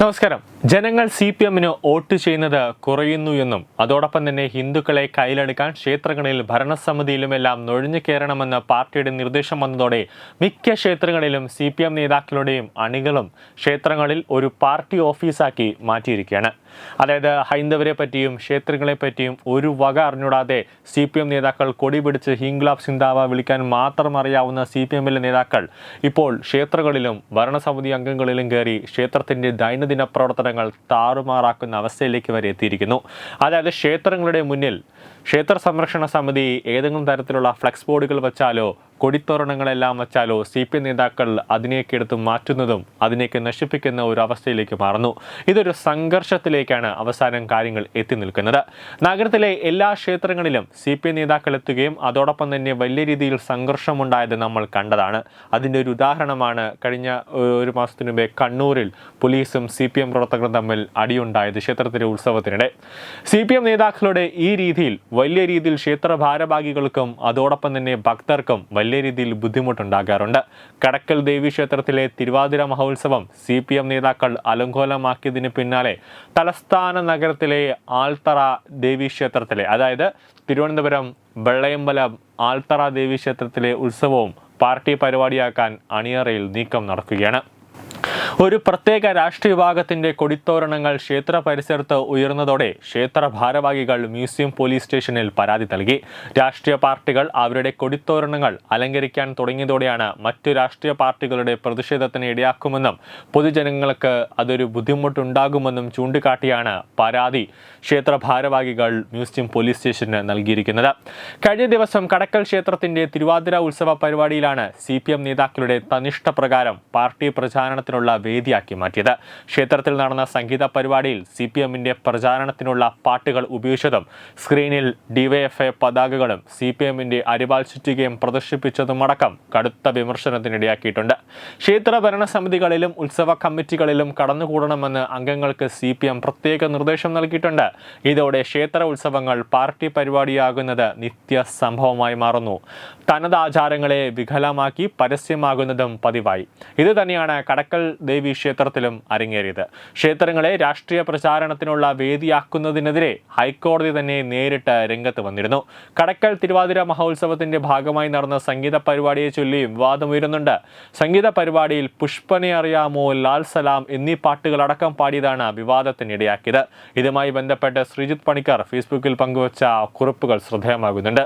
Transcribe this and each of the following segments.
നമസ്കാരം. ജനങ്ങൾ C P എമ്മിന് വോട്ട് ചെയ്യുന്നത് കുറയുന്നു എന്നും അതോടൊപ്പം തന്നെ ഹിന്ദുക്കളെ കയ്യിലെടുക്കാൻ ക്ഷേത്രങ്ങളിൽ ഭരണസമിതിയിലുമെല്ലാം നുഴഞ്ഞു കയറണമെന്ന് പാർട്ടിയുടെ നിർദ്ദേശം വന്നതോടെ മിക്ക ക്ഷേത്രങ്ങളിലും സി പി എം നേതാക്കളുടെയും അണികളും ക്ഷേത്രങ്ങളിൽ ഒരു പാർട്ടി ഓഫീസാക്കി മാറ്റിയിരിക്കുകയാണ്. അതായത് ഹൈന്ദവരെ പറ്റിയും ക്ഷേത്രങ്ങളെ പറ്റിയും ഒരു വക അറിഞ്ഞൂടാതെ സി പി എം നേതാക്കൾ കൊടി പിടിച്ച് ഹിംഗ്ലാബ് സിന്താവ വിളിക്കാൻ മാത്രം അറിയാവുന്ന സി പി എമ്മിലെ നേതാക്കൾ ഇപ്പോൾ ക്ഷേത്രങ്ങളിലും ഭരണസമിതി അംഗങ്ങളിലും കയറി ക്ഷേത്രത്തിന്റെ ദൈനംദിന പ്രവർത്തനങ്ങൾ താറുമാറാക്കുന്ന അവസ്ഥയിലേക്ക് വരെ എത്തിയിരിക്കുന്നു. അതായത് ക്ഷേത്രങ്ങളുടെ മുന്നിൽ ക്ഷേത്ര സംരക്ഷണ സമിതി ഏതെങ്കിലും തരത്തിലുള്ള ഫ്ലെക്സ് ബോർഡുകൾ വെച്ചാലോ കൊടിത്തോരണങ്ങളെല്ലാം വെച്ചാലോ സി പി നേതാക്കൾ അതിനെയൊക്കെ എടുത്ത് മാറ്റുന്നതും അതിനെയൊക്കെ നശിപ്പിക്കുന്ന ഒരു അവസ്ഥയിലേക്ക് മാറുന്നു. ഇതൊരു സംഘർഷത്തിലേക്കാണ് അവസാനം കാര്യങ്ങൾ എത്തി നിൽക്കുന്നത്. നഗരത്തിലെ എല്ലാ ക്ഷേത്രങ്ങളിലും സി പി നേതാക്കൾ എത്തുകയും അതോടൊപ്പം തന്നെ വലിയ രീതിയിൽ സംഘർഷമുണ്ടായത് നമ്മൾ കണ്ടതാണ്. അതിന്റെ ഒരു ഉദാഹരണമാണ് കഴിഞ്ഞ ഒരു മാസത്തിനു മുമ്പേ കണ്ണൂരിൽ പോലീസും സി പി എം പ്രവർത്തകരും തമ്മിൽ അടിയുണ്ടായത് ക്ഷേത്രത്തിലെ ഉത്സവത്തിനിടെ. സി പി എം നേതാക്കളുടെ ഈ രീതിയിൽ വലിയ രീതിയിൽ ക്ഷേത്ര ഭാരഭാഗികൾക്കും അതോടൊപ്പം തന്നെ ഭക്തർക്കും വലിയ രീതിയിൽ ബുദ്ധിമുട്ടുണ്ടാകാറുണ്ട്. കടക്കൽ ദേവി ക്ഷേത്രത്തിലെ തിരുവാതിര മഹോത്സവം സി പി എം നേതാക്കൾ അലങ്കോലമാക്കിയതിന് പിന്നാലെ തലസ്ഥാന നഗരത്തിലെ ആൽത്തറ ദേവി ക്ഷേത്രത്തിലെ അതായത് തിരുവനന്തപുരം വെള്ളയമ്പലം ആൽത്തറ ദേവി ക്ഷേത്രത്തിലെ ഉത്സവവും പാർട്ടി പരിപാടിയാക്കാൻ അണിയറയിൽ നീക്കം നടക്കുകയാണ്. ഒരു പ്രത്യേക രാഷ്ട്രീയ വിഭാഗത്തിന്റെ കൊടിത്തോരണങ്ങൾ ക്ഷേത്ര പരിസരത്ത് ഉയർന്നതോടെ ക്ഷേത്ര ഭാരവാഹികൾ മ്യൂസിയം പോലീസ് സ്റ്റേഷനിൽ പരാതി നൽകി. രാഷ്ട്രീയ പാർട്ടികൾ അവരുടെ കൊടിത്തോരണങ്ങൾ അലങ്കരിക്കാൻ തുടങ്ങിയതോടെയാണ് മറ്റു രാഷ്ട്രീയ പാർട്ടികളുടെ പ്രതിഷേധത്തിന് ഇടയാക്കുമെന്നും പൊതുജനങ്ങൾക്ക് അതൊരു ബുദ്ധിമുട്ടുണ്ടാകുമെന്നും ചൂണ്ടിക്കാട്ടിയാണ് പരാതി ക്ഷേത്ര ഭാരവാഹികൾ മ്യൂസിയം പോലീസ് സ്റ്റേഷന് നൽകിയിരിക്കുന്നത്. കഴിഞ്ഞ ദിവസം കടക്കൽ ക്ഷേത്രത്തിന്റെ തിരുവാതിര ഉത്സവ പരിപാടിയിലാണ് സി നേതാക്കളുടെ തനിഷ്ഠ പ്രകാരം പാർട്ടി പ്രചാരണത്തിനുള്ള വേദിയാക്കി മാറ്റിയത്. ക്ഷേത്രത്തിൽ നടന്ന സംഗീത പരിപാടിയിൽ സി പി എമ്മിന്റെ പ്രചാരണത്തിനുള്ള പാട്ടുകൾ ഉപയോഗിച്ചതും സ്ക്രീനിൽ ഡിവൈഎഫ്ഐ പതാകകളും സി പി എമ്മിന്റെ അരിവാൾ ചുറ്റികയും പ്രദർശിപ്പിച്ചതുമടക്കം കടുത്ത വിമർശനത്തിനിടയാക്കിയിട്ടുണ്ട്. ക്ഷേത്ര ഭരണസമിതികളിലും ഉത്സവ കമ്മിറ്റികളിലും കടന്നുകൂടണമെന്ന് അംഗങ്ങൾക്ക് സി പി എം പ്രത്യേക നിർദ്ദേശം നൽകിയിട്ടുണ്ട്. ഇതോടെ ക്ഷേത്ര ഉത്സവങ്ങൾ പാർട്ടി പരിപാടിയാകുന്നത് നിത്യ സംഭവമായി മാറുന്നു. തനത് ആചാരങ്ങളെ വികലമാക്കി പരസ്യമാകുന്നതും പതിവായി. ഇത് തന്നെയാണ് കടക്കൽ ദേവി ക്ഷേത്രത്തിലും അരങ്ങേറിയത്. ക്ഷേത്രങ്ങളെ രാഷ്ട്രീയ പ്രചാരണത്തിനുള്ള വേദിയാക്കുന്നതിനെതിരെ ഹൈക്കോടതി തന്നെ നേരിട്ട് രംഗത്ത് വന്നിരുന്നു. കടക്കൽ തിരുവാതിര മഹോത്സവത്തിന്റെ ഭാഗമായി നടന്ന സംഗീത പരിപാടിയെ ചൊല്ലിയും വിവാദമുയരുന്നുണ്ട് സംഗീത പരിപാടിയിൽ പുഷ്പനെ അറിയാമോ ലാൽ സലാം എന്നീ പാട്ടുകളടക്കം പാടിയതാണ് വിവാദത്തിനിടയാക്കിയത്. ഇതുമായി ബന്ധപ്പെട്ട് ശ്രീജിത്ത് പണിക്കർ ഫേസ്ബുക്കിൽ പങ്കുവച്ച കുറിപ്പുകൾ ശ്രദ്ധേയമാകുന്നുണ്ട്.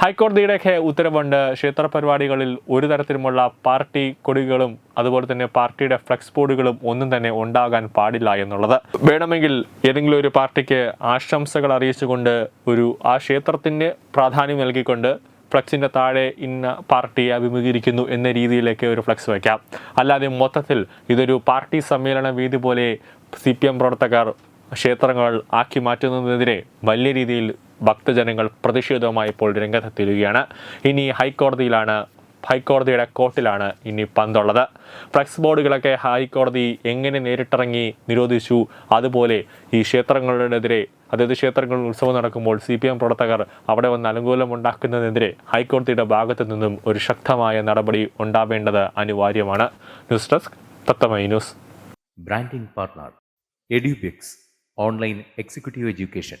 ഹൈക്കോടതിയുടെയൊക്കെ ഉത്തരവുണ്ട്. ക്ഷേത്ര പരിപാടികളിൽ ഒരു തരത്തിലുമുള്ള പാർട്ടി കൊടികളും അതുപോലെ തന്നെ പാർട്ടിയുടെ ഫ്ലെക്സ് ബോർഡുകളും ഒന്നും തന്നെ ഉണ്ടാകാൻ പാടില്ല എന്നുള്ളത്. വേണമെങ്കിൽ ഏതെങ്കിലും ഒരു പാർട്ടിക്ക് ആശംസകൾ അറിയിച്ചുകൊണ്ട് ഒരു ആ ക്ഷേത്രത്തിന് പ്രാധാന്യം നൽകിക്കൊണ്ട് ഫ്ലക്സിന്റെ താഴെ ഇന്ന പാർട്ടിയെ അഭിമുഖീകരിക്കുന്നു എന്ന രീതിയിലേക്ക് ഒരു ഫ്ലക്സ് വയ്ക്കാം. അല്ലാതെ മൊത്തത്തിൽ ഇതൊരു പാർട്ടി സമ്മേളന വേദി പോലെ സി പി എം പ്രവർത്തകർ ക്ഷേത്രങ്ങൾ ആക്കി മാറ്റുന്നതിനെതിരെ വലിയ രീതിയിൽ ഭക്തജനങ്ങൾ പ്രതിഷേധവുമായി ഇപ്പോൾ രംഗത്തെത്തിയിരിക്കുകയാണ്. ഇനി ഹൈക്കോടതിയിലാണ് ഹൈക്കോടതിയുടെ കോർട്ടിലാണ് ഇനി പന്തുള്ളത്. ഫ്ലക്സ് ബോർഡുകളൊക്കെ ഹൈക്കോടതി എങ്ങനെ നേരിട്ടിറങ്ങി നിരോധിച്ചു? അതുപോലെ ഈ ക്ഷേത്രങ്ങളുടെതിരെ അതായത് ക്ഷേത്രങ്ങളിൽ ഉത്സവം നടക്കുമ്പോൾ സി പി എം പ്രവർത്തകർ അവിടെ വന്ന് അനുകൂലം ഉണ്ടാക്കുന്നതിനെതിരെ ഹൈക്കോടതിയുടെ ഭാഗത്തു നിന്നും ഒരു ശക്തമായ നടപടി ഉണ്ടാവേണ്ടത് അനിവാര്യമാണ്. News desk തത്തമൈ news. Branding partner Edubix online executive Education